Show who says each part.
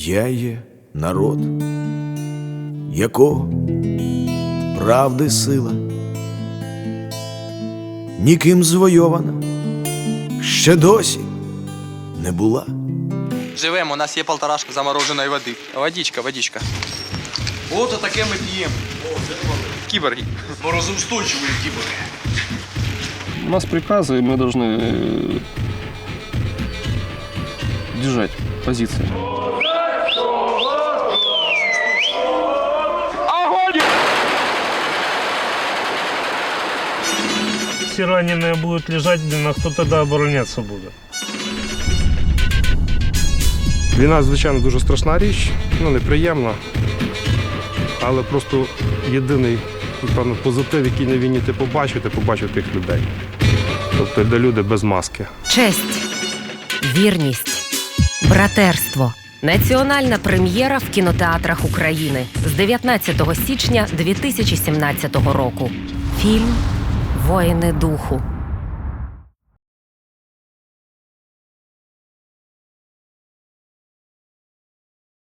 Speaker 1: Я є народ, якого правди сила, ніким звойована, ще досі не була.
Speaker 2: Живемо, у нас є полторашка замороженої води. Водичка, водичка. От таке ми п'ємо. Кіборги.
Speaker 3: Морозоустойчивые киборги.
Speaker 4: У нас приказы, и мы должны э, держать
Speaker 5: Все раненые будут лежать, блин, а кто тогда обороняться будет?
Speaker 6: Війна, звичайно, дуже страшна річ, ну неприємна. Але просто єдиний, напевно, позитив, який на війні ти побачив, ти побачив тих людей. Тобто де люди без маски.
Speaker 7: Честь, вірність, братерство. Національна прем'єра в кінотеатрах України з 19 січня 2017 року. Фільм Воїни духу.